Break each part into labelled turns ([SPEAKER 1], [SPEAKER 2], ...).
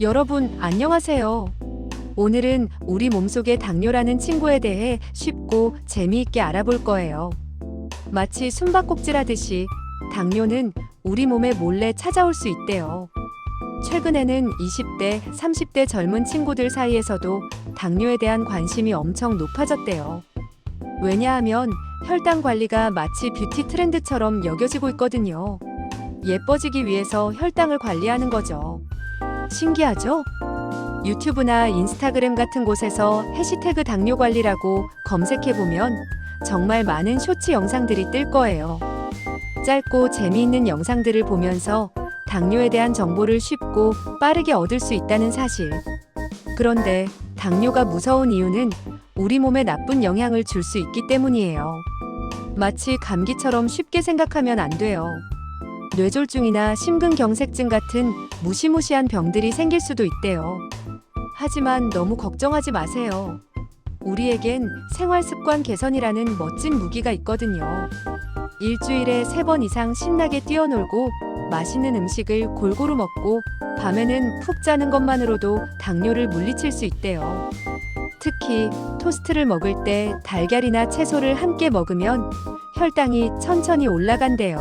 [SPEAKER 1] 여러분, 안녕하세요. 오늘은 우리 몸속의 당뇨라는 친구에 대해 쉽고 재미있게 알아볼 거예요. 마치 숨바꼭질 하듯이 당뇨는 우리 몸에 몰래 찾아올 수 있대요. 최근에는 20대, 30대 젊은 친구들 사이에서도 당뇨에 대한 관심이 엄청 높아졌대요. 왜냐하면 혈당 관리가 마치 뷰티 트렌드처럼 여겨지고 있거든요. 예뻐지기 위해서 혈당을 관리하는 거죠. 신기하죠? 유튜브나 인스타그램 같은 곳에서 해시태그 당뇨 관리라고 검색해보면 정말 많은 쇼츠 영상들이 뜰 거예요. 짧고 재미있는 영상들을 보면서 당뇨에 대한 정보를 쉽고 빠르게 얻을 수 있다는 사실. 그런데 당뇨가 무서운 이유는 우리 몸에 나쁜 영향을 줄 수 있기 때문이에요. 마치 감기처럼 쉽게 생각하면 안 돼요. 뇌졸중이나 심근경색증 같은 무시무시한 병들이 생길 수도 있대요. 하지만 너무 걱정하지 마세요. 우리에겐 생활 습관 개선이라는 멋진 무기가 있거든요. 일주일에 세 번 이상 신나게 뛰어놀고 맛있는 음식을 골고루 먹고 밤에는 푹 자는 것만으로도 당뇨를 물리칠 수 있대요. 특히 토스트를 먹을 때 달걀이나 채소를 함께 먹으면 혈당이 천천히 올라간대요.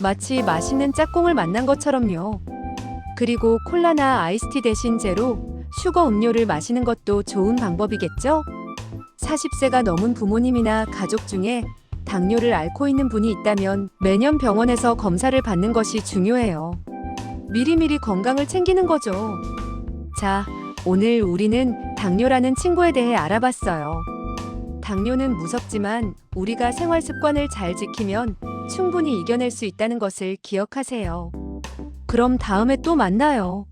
[SPEAKER 1] 마치 맛있는 짝꿍을 만난 것처럼요. 그리고 콜라나 아이스티 대신 제로, 슈거 음료를 마시는 것도 좋은 방법이겠죠? 40세가 넘은 부모님이나 가족 중에 당뇨를 앓고 있는 분이 있다면 매년 병원에서 검사를 받는 것이 중요해요. 미리미리 건강을 챙기는 거죠. 자, 오늘 우리는 당뇨라는 친구에 대해 알아봤어요. 당뇨는 무섭지만 우리가 생활 습관을 잘 지키면 충분히 이겨낼 수 있다는 것을 기억하세요. 그럼 다음에 또 만나요.